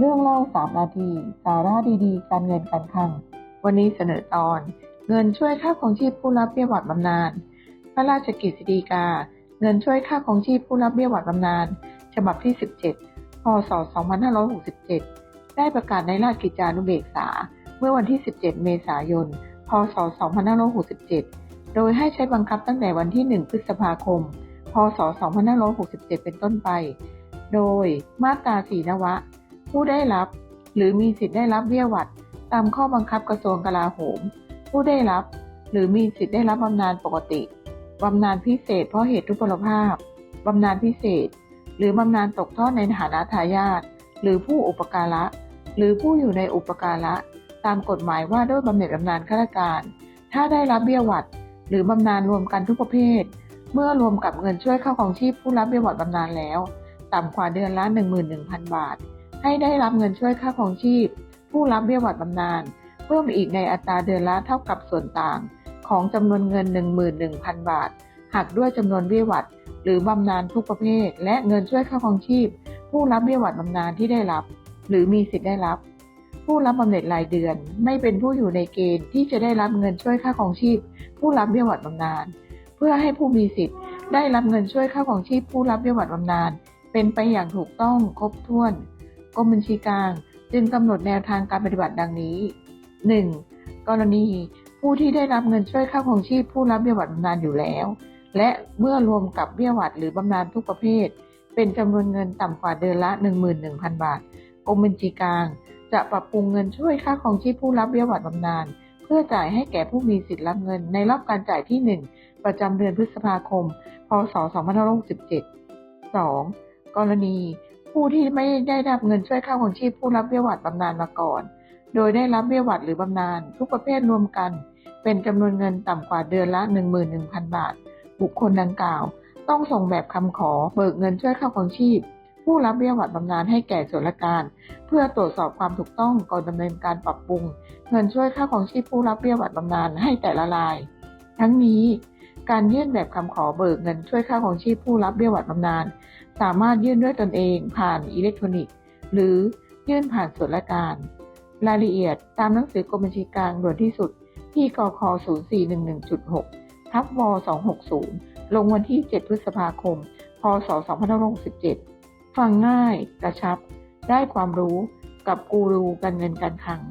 เรื่องเล่าสามนาที สาระดีๆ การเงินการคลัง วันนี้เสนอตอน เงินช่วยค่าของชีพผู้รับเบี้ยหวัดบำนาญ พระราชกฤษฎีกา เงินช่วยค่าของชีพผู้รับเบี้ยหวัดบำนาญ ฉบับที่ 17 พศ 2567 ได้ประกาศในราชกิจจานุเบกษา เมื่อวันที่ 17 เมษายน พศ 2567 โดยให้ใช้บังคับตั้งแต่วันที่ 1 พฤษภาคม พศ 2567 เป็นต้นไป โดยมาตราสีนวะ ผู้ได้รับ หรือมีสิทธิ์ได้รับเบี้ยหวัด ตามข้อบังคับกระทรวงกลาโหม ผู้ได้รับ หรือมีสิทธิ์ได้รับบำนาญปกติบำนาญพิเศษเพราะเหตุทุพพลภาพบำนาญพิเศษ หรือบำนาญตกทอดในฐานะทายาทหรือผู้อุปการะ หรือผู้อยู่ในอุปการะ ตามกฎหมายว่าด้วยบำเหน็จบำนาญข้าราชการ ถ้าได้รับเบี้ยหวัด หรือบำนาญรวมกันทุกประเภท เมื่อรวมกับเงินช่วยเข้าของชีพผู้รับเบี้ยหวัดบำนาญแล้ว ต่ำกว่าเดือนละ 11,000 บาท ให้ได้รับเงินช่วยค่าของชีพ ผู้รับเบี้ยหวัดบำนาญเพิ่มอีกในอัตราเดือนละเท่ากับส่วนต่าง ของจำนวนเงิน 11,000 บาท หักด้วยจำนวนเบี้ยหวัดหรือบำนาญทุกประเภท และเงินช่วยค่าของชีพ ผู้รับเบี้ยหวัดบำนาญที่ได้รับ หรือมีสิทธิ์ได้รับ ผู้รับบำเหน็จรายเดือน ไม่เป็นผู้อยู่ในเกณฑ์ที่จะได้รับเงินช่วยค่าของชีพ ผู้รับเบี้ยหวัดบำนาญเพื่อให้ผู้มีสิทธิ์ ได้รับเงินช่วยค่าของชีพ ผู้รับเบี้ยหวัดบำนาญเป็นไปอย่างถูกต้องครบถ้วน กรมบัญชีกลาง จึงกำหนดแนวทางการปฏิบัติดังนี้ 1. กรณีผู้ที่ได้รับเงินช่วยค่าของชีพผู้รับเบี้ยหวัดบำนาญอยู่แล้ว และเมื่อรวมกับเบี้ยหวัดหรือบำนาญทุกประเภท เป็นจำนวนเงินต่ำกว่าเดือนละ 11,000 บาทกรมบัญชีกลาง จะปรับปรุงเงินช่วยค่าของชีพผู้รับเบี้ยหวัดบำนาญเพื่อจ่ายให้แก่ผู้มีสิทธิ์รับเงินในรอบการจ่ายที่ 1 ประจำเดือนพฤษภาคม พศ 2567 2. กรณี ผู้ที่ไม่ได้รับเงินช่วยค่าของชีพผู้รับเบี้ยหวัดบำนาญมาก่อน โดยได้รับเบี้ยหวัดหรือบำนาญทุกประเภทรวมกัน เป็นจำนวนเงินต่ำกว่าเดือนละ 11,000 บาท บุคคลดังกล่าว ต้องส่งแบบคำขอเบิกเงินช่วยค่าของชีพ ผู้รับเบี้ยหวัดบำนาญให้แก่ส่วนราชการ เพื่อตรวจสอบความถูกต้องก่อนดำเนินการปรับปรุง เงินช่วยค่าของชีพผู้รับเบี้ยหวัดบำนาญให้แต่ละราย ทั้งนี้ การยื่นแบบคำขอเบิกเงินช่วยค่าของชีพผู้รับเบี้ยหวัดบำนาญสามารถยื่นด้วยตนเองผ่านอิเล็กทรอนิกส์ หรือยื่นผ่านส่วนราชการ รายละเอียดตามหนังสือกรมบัญชีกลางด่วนที่สุด ที่กค0411.6ทับว260 ลงวันที่ 7 พฤษภาคม พศ 2567 ฟังง่าย กระชับ ได้ความรู้กับกูรูการเงินการคลัง